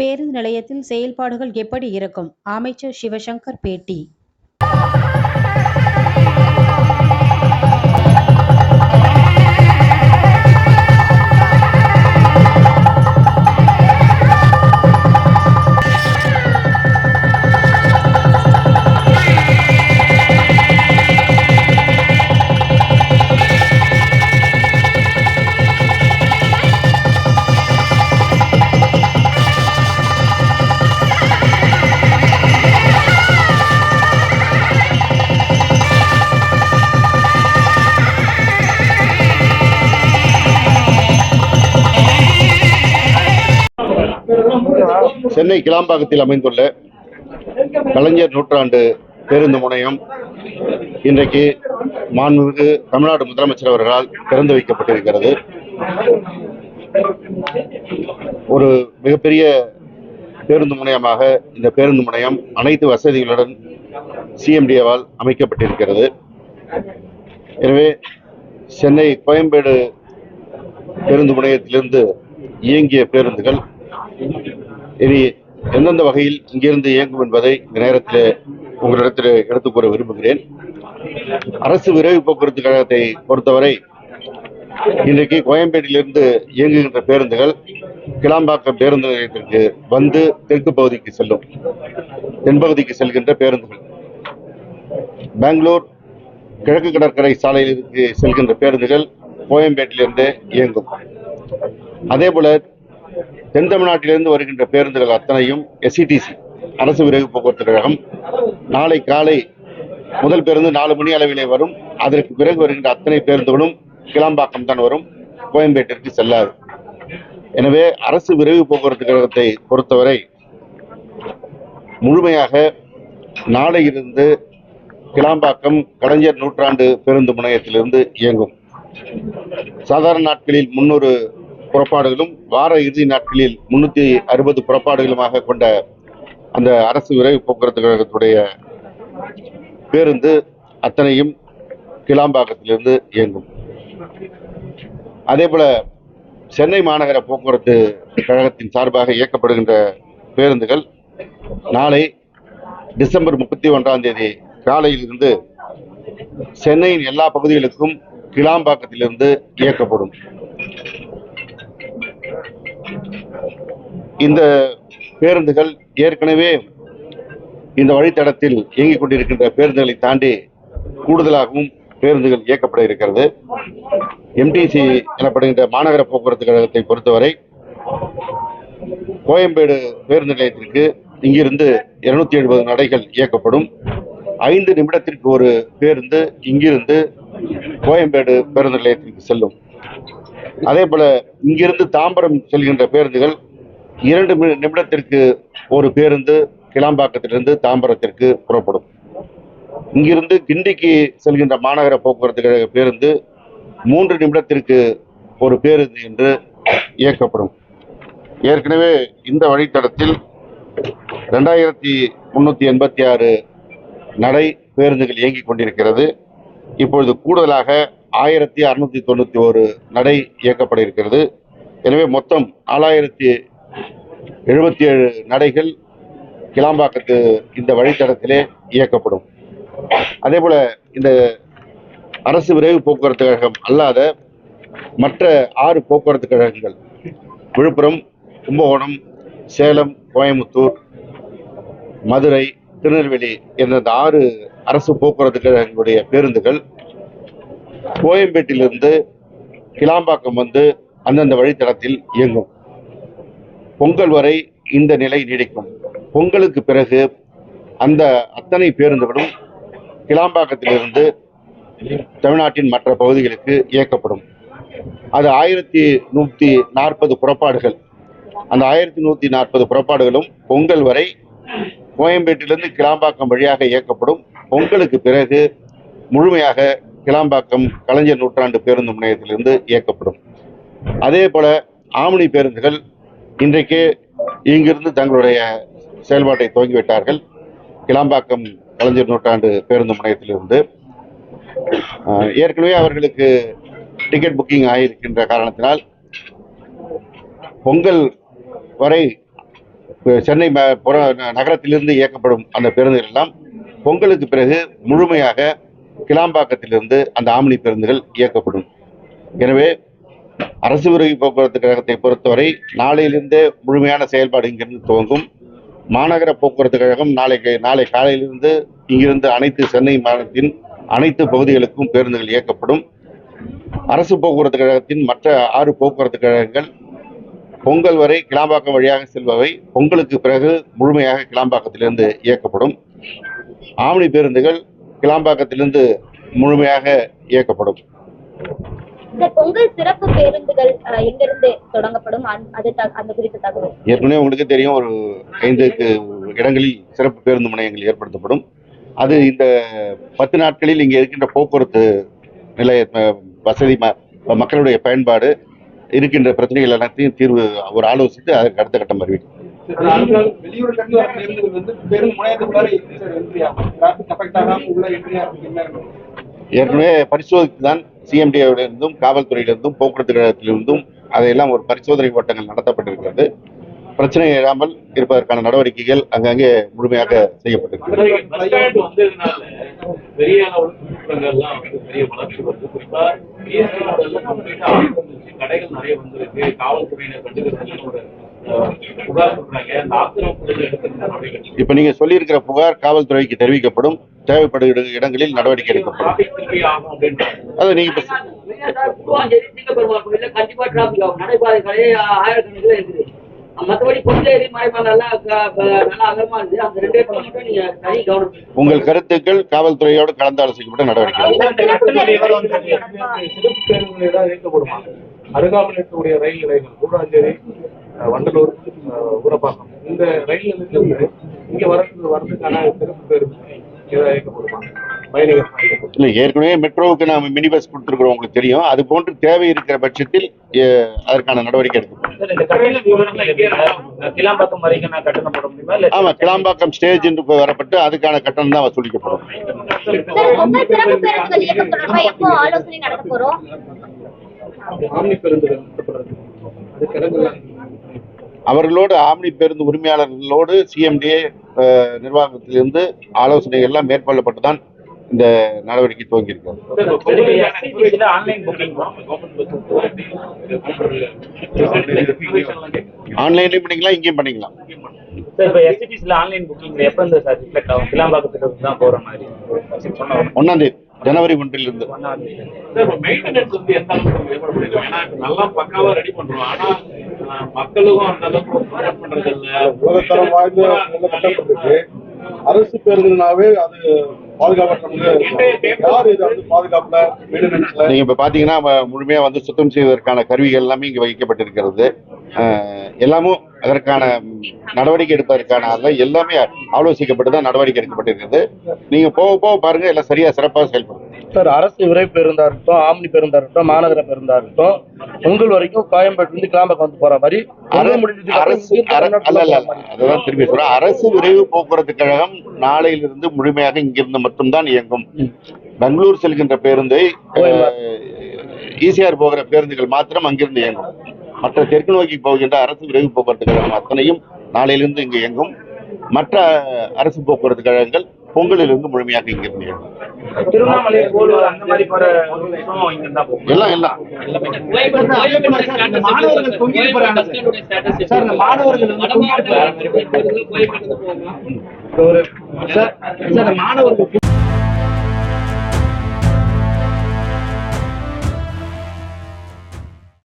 பேருந்து நிலையத்தில் செயல்பாடுகள் எப்படி இருக்கும்? அமைச்சர் சிவசங்கர் பேட்டி சென்னை கிளாம்பாக்கத்தில் அமைந்துள்ள கலைஞர் நூற்றாண்டு பேருந்து முனையம் இன்றைக்கு மாண்புமிகு தமிழ்நாடு முதலமைச்சர் அவர்களால் திறந்து வைக்கப்பட்டிருக்கிறது. ஒரு மிகப்பெரிய பேருந்து முனையமாக இந்த பேருந்து முனையம் அனைத்து வசதிகளுடன் சிஎம்டிஏவால் அமைக்கப்பட்டிருக்கிறது. எனவே சென்னை கோயம்பேடு பேருந்து முனையத்திலிருந்து இயங்கிய பேருந்துகள் இனி எந்தெந்த வகையில் இங்கிருந்து இயங்கும் என்பதை இந்த நேரத்தில் உங்களிடத்தில் எடுத்துக் கூற விரும்புகிறேன். அரசு விரைவு போக்குவரத்து கழகத்தை பொறுத்தவரை இன்றைக்கு கோயம்பேட்டிலிருந்து இயங்குகின்ற பேருந்துகள் கிளாம்பாக்கம் பேருந்து நிலையத்திற்கு வந்து தெற்கு பகுதிக்கு செல்லும் தென்பகுதிக்கு செல்கின்ற பேருந்துகள். பெங்களூர் கிழக்கு கடற்கரை சாலையிலிருந்து செல்கின்ற பேருந்துகள் கோயம்பேட்டிலிருந்து இயங்கும். அதே போல தென் தமிழ்நாட்டிலிருந்து வருகின்ற பேருந்துகள் அத்தனையும் எஸ்சிடிசி அரசு விரைவு போக்குவரத்து கழகம். நாளை காலை முதல் பேருந்து நாலு மணி அளவிலே வரும். அதற்கு பிறகு வருகின்ற அத்தனை பேருந்துகளும் கிளாம்பாக்கம் தான் வரும். கோயம்பேட்டிற்கு செல்லாது. எனவே அரசு விரைவு போக்குவரத்து கழகத்தை பொறுத்தவரை முழுமையாக நாளையிலிருந்து கிளாம்பாக்கம் கலைஞர் நூற்றாண்டு பேருந்து முனையத்திலிருந்து இயங்கும். சாதாரண நாட்களில் முன்னூறு புறப்பாடுகளும் வார இறுதி நாட்களில் முன்னூத்தி அறுபது புறப்பாடுகளுமாக கொண்ட அந்த அரசு விரைவு போக்குவரத்து கழகத்துடைய பேருந்து அத்தனையும் கிளாம்பாக்கத்திலிருந்து இயங்கும். அதே போல சென்னை மாநகர போக்குவரத்து கழகத்தின் சார்பாக இயக்கப்படுகின்ற பேருந்துகள் நாளை டிசம்பர் முப்பத்தி ஒன்றாம் தேதி காலையிலிருந்து சென்னையின் எல்லா பகுதிகளுக்கும் கிளாம்பாக்கத்திலிருந்து இயக்கப்படும். இந்த பேருந்துகள் ஏற்கனவே இந்த வழித்தடத்தில் இயங்கிக் கொண்டிருக்கின்ற பேருந்துகளை தாண்டி கூடுதலாகவும் பேருந்துகள் இயக்கப்பட இருக்கிறது. எம்டிசி எனப்படுகின்ற மாநகர போக்குவரத்து கழகத்தை பொறுத்தவரை கோயம்பேடு பேருந்து நிலையத்திற்கு இங்கிருந்து இருநூத்தி எழுபது நடைகள் இயக்கப்படும். ஐந்து நிமிடத்திற்கு ஒரு பேருந்து இங்கிருந்து கோயம்பேடு பேருந்து நிலையத்திற்கு செல்லும். அதே போல இங்கிருந்து தாம்பரம் செல்கின்ற பேருந்துகள் இரண்டு நிமிடத்திற்கு ஒரு பேருந்து கிளாம்பாக்கத்திலிருந்து தாம்பரத்திற்கு புறப்படும். இங்கிருந்து கிண்டிக்கு செல்கின்ற மாநகர போக்குவரத்து கழக பேருந்து மூன்று நிமிடத்திற்கு ஒரு பேருந்து என்று இயக்கப்படும். ஏற்கனவே இந்த வழித்தடத்தில் ரெண்டாயிரத்தி முன்னூத்தி எண்பத்தி ஆறு நடை பேருந்துகள் இயங்கிக் கொண்டிருக்கிறது. இப்பொழுது கூடுதலாக ஆயிரத்தி அறுநூத்தி தொண்ணூத்தி ஒரு நடை இயக்கப்பட இருக்கிறது. எனவே மொத்தம் நாலாயிரத்தி எழுபத்தி ஏழு நடைகள் கிளாம்பாக்கத்து இந்த வழித்தடத்திலே இயக்கப்படும். அதே போல இந்த அரசு விரைவு போக்குவரத்து கழகம் அல்லாத மற்ற ஆறு போக்குவரத்து கழகங்கள் விழுப்புரம் கும்பகோணம் சேலம் கோயம்புத்தூர் மதுரை திருநெல்வேலி என்ற இந்த ஆறு அரசு போக்குவரத்து கழகங்களுடைய பேருந்துகள் கோயம்பேட்டிலிருந்து கிளாம்பாக்கம் வந்து அந்தந்த வழித்தடத்தில் இயங்கும். பொங்கல் வரை இந்த நிலை நீடிக்கும். பொங்கலுக்கு பிறகு அந்த அத்தனை பேருந்துகளும் கிளாம்பாக்கத்திலிருந்து தமிழ்நாட்டின் மற்ற பகுதிகளுக்கு இயக்கப்படும். அது ஆயிரத்தி நூற்றி நாற்பது புறப்பாடுகள். அந்த ஆயிரத்தி நூற்றி நாற்பது புறப்பாடுகளும் பொங்கல் வரை கோயம்பேட்டிலிருந்து கிளாம்பாக்கம் வழியாக இயக்கப்படும். பொங்கலுக்கு பிறகு முழுமையாக கிளாம்பாக்கம் கலைஞர் நூற்றாண்டு பேருந்து முனையத்திலிருந்து இயக்கப்படும். அதே போல ஆமணி பேருந்துகள் இன்றைக்கு இங்கிருந்து தங்களுடைய செயல்பாட்டை துவங்கிவிட்டார்கள். கிளாம்பாக்கம் கலைஞர் நூற்றாண்டு பேருந்து முனையத்திலிருந்து. ஏற்கனவே அவர்களுக்கு டிக்கெட் புக்கிங் ஆகியிருக்கின்ற காரணத்தினால் பொங்கல் வரை சென்னை புற ந- நகரத்திலிருந்து இயக்கப்படும் அந்த பேருந்துகள் எல்லாம் பொங்கலுக்கு பிறகு முழுமையாக கிளாம்பாக்கத்திலிருந்து அந்த ஆம்னி பேருந்துகள் இயக்கப்படும். எனவே அரசு விரைவு போக்குவரத்து கழகத்தை பொறுத்தவரை நாளையிலிருந்தே முழுமையான செயல்பாடு இங்கிருந்து துவங்கும். மாநகர போக்குவரத்து கழகம் நாளை நாளை காலையிலிருந்து இங்கிருந்து அனைத்து சென்னை மாநிலத்தின் அனைத்து பகுதிகளுக்கும் பேருந்துகள் இயக்கப்படும். அரசு போக்குவரத்து கழகத்தின் மற்ற ஆறு போக்குவரத்து கழகங்கள் பொங்கல் வரை கிளாம்பாக்கம் வழியாக செல்பவை. பொங்கலுக்கு பிறகு முழுமையாக கிளாம்பாக்கத்திலிருந்து இயக்கப்படும். ஆவணி பேருந்துகள் கிளாம்பாக்கத்திலிருந்து முழுமையாக இயக்கப்படும். பொங்கல் சிறப்பு பேருந்துகள் எங்கிருந்து தொடங்கப்படும்? அது அந்த குறித்த தகவல். ஏற்கனவே உங்களுக்கு தெரியும் ஒரு ஐந்துக்கு இடங்களில் சிறப்பு பேருந்து முனையங்கள் ஏற்படுத்தப்படும். அது இந்த பத்து நாட்களில் இங்கே இருக்கின்ற போக்குவரத்து நிலைய வசதி மக்களுடைய பயன்பாடு இருக்கின்ற பிரச்சனைகள் எல்லாத்தையும் தீர்வு ஒரு ஆலோசித்து அதற்கு அடுத்த கட்டம் அறிவிக்கும் வெளியூர்ல இருந்து வர பேருந்துகள் வந்து பேருந்து முனையத்துக்குள்ளார எப்படி சார் என்ட்ரி ஆகும் டிராபிக் அஃபெக்ட் ஆகாம உள்ள என்ட்ரி ஆகும் என்ன ஏற்கனவே பரிசோதித்து தான் சிஎம்டிஏவிலிருந்தும் காவல்துறையிலிருந்தும் போக்குவரத்து கழகத்திலிருந்தும் அதையெல்லாம் ஒரு பரிசோதனை ஓட்டங்கள் நடத்தப்பட்டிருக்கிறது. பிரச்சனை இல்லாமல் இருப்பதற்கான நடவடிக்கைகள் அங்கங்கே முழுமையாக செய்யப்பட்டிருக்கிறது. இப்ப நீங்க சொல்லியிருக்கிற புகார் காவல்துறைக்கு தெரிவிக்கப்படும் தேவைப்படுகிற இடங்களில் நடவடிக்கை எடுக்கப்படும் அதை நீங்க. உங்கள் கருத்துக்கள் காவல்துறையோடு கலந்து ஆலோசிக்கப்பட்ட நடவடிக்கை அருகாமையில் இருக்கக்கூடிய ரயில் நிலையங்கள் கூடாஞ்சேரி அஹ், வண்டலூர் ஊரப்பாக்கம் இந்த ரயில் நிலையத்திலிருந்து இங்க வரது வரதுக்கான சிறப்பு பேருந்து இல்ல ஏற்கனவே மெட்ரோவுக்கு நாம மினி பஸ் கொடுத்துருக்கிறோம் உங்களுக்கு தெரியும் அது போன்று தேவை இருக்கிற பட்சத்தில் அதற்கான நடவடிக்கை இல்ல ஆமா கிளாம்பாக்கம் ஸ்டேஜ் என்று வரப்பட்டு அதுக்கான கட்டணம் தான் வசூலிக்கப்படும் அவர்களோடு ஆம்னி பேருந்து உரிமையாளர்களோடு சிஎம்டிஏ நிர்வாகத்திலிருந்து ஆலோசனைகள் எல்லாம் மேற்கொள்ளப்பட்டு தான் இந்த நடவடிக்கை துவங்கி இருக்கிறது ஆன்லைன் புக்கிங் ஆன்லைன்லயும் பண்ணிக்கலாம் இங்கேயும் பண்ணிக்கலாம். சார் இப்போ எஸ்டிபிஸ்ல ஆன்லைன் புக்கிங் எப்போ இந்த சார் ரிஃப்ளெக்ட் ஆகும்? கிளாம்பாக்கத்துல இருந்து தான் போற மாதிரி சொன்ன ஒன்னாம் தேதி ஜனவரி ஏற்படுத்திருக்கோம் ஏன்னா நல்லா பக்காவா ரெடி பண்றோம். ஆனா மக்களுக்கும் அந்த அளவுக்கு சப்போர்ட் பண்றது இல்ல உலகத்தரம் வாய்ந்த நல்ல கட்டப்பட்டிருக்கு. அரசு பேருந்துனாவே அது நீங்க இப்ப பாத்தீங்கன்னா முழுமையா வந்து சுத்தம் செய்வதற்கான கருவிகள் எல்லாமே இங்க வைக்கப்பட்டிருக்கிறது. எல்லாமும் அதற்கான நடவடிக்கை எடுப்பதற்கான எல்லாமே ஆலோசிக்கப்பட்டு தான் நடவடிக்கை எடுக்கப்பட்டிருக்கிறது. நீங்க போக போக பாருங்க எல்லாம் சரியா சிறப்பாக செயல்படும் சார் அரசு விரைவு பேருந்தா இருக்கட்டும் ஆம்னி பேருந்தா இருக்கட்டும் மாநகர பேருந்தா இருக்கட்டும் பொங்கல் வரைக்கும் கோயம்பேட்டுல இருந்து கிளாம்பக்கம் வந்து போற மாதிரி. அதுதான் திரும்பி சொல்றேன். அரசு விரைவு போக்குவரத்து கழகம் நாளையிலிருந்து முழுமையாக இங்கிருந்து மட்டும்தான் இயங்கும். பெங்களூர் செல்கின்ற பேருந்தை ஈசிஆர் போகிற பேருந்துகள் மாத்திரம் அங்கிருந்து இயங்கும். மற்ற தெற்கு நோக்கி போகின்ற அரசு விரைவு போக்குவரத்து கழகம் அத்தனையும் நாளையிலிருந்து இங்கு இயங்கும். மற்ற அரசு போக்குவரத்து கழகங்கள் பொங்கலிலிருந்து முழுமையாக இங்கிருந்து இயங்கும் திருவண்ணாமலை கோலூர் அந்த மாதிரி போற இங்க எல்லாம் எல்லாம். மாணவர்கள் மாணவர்கள்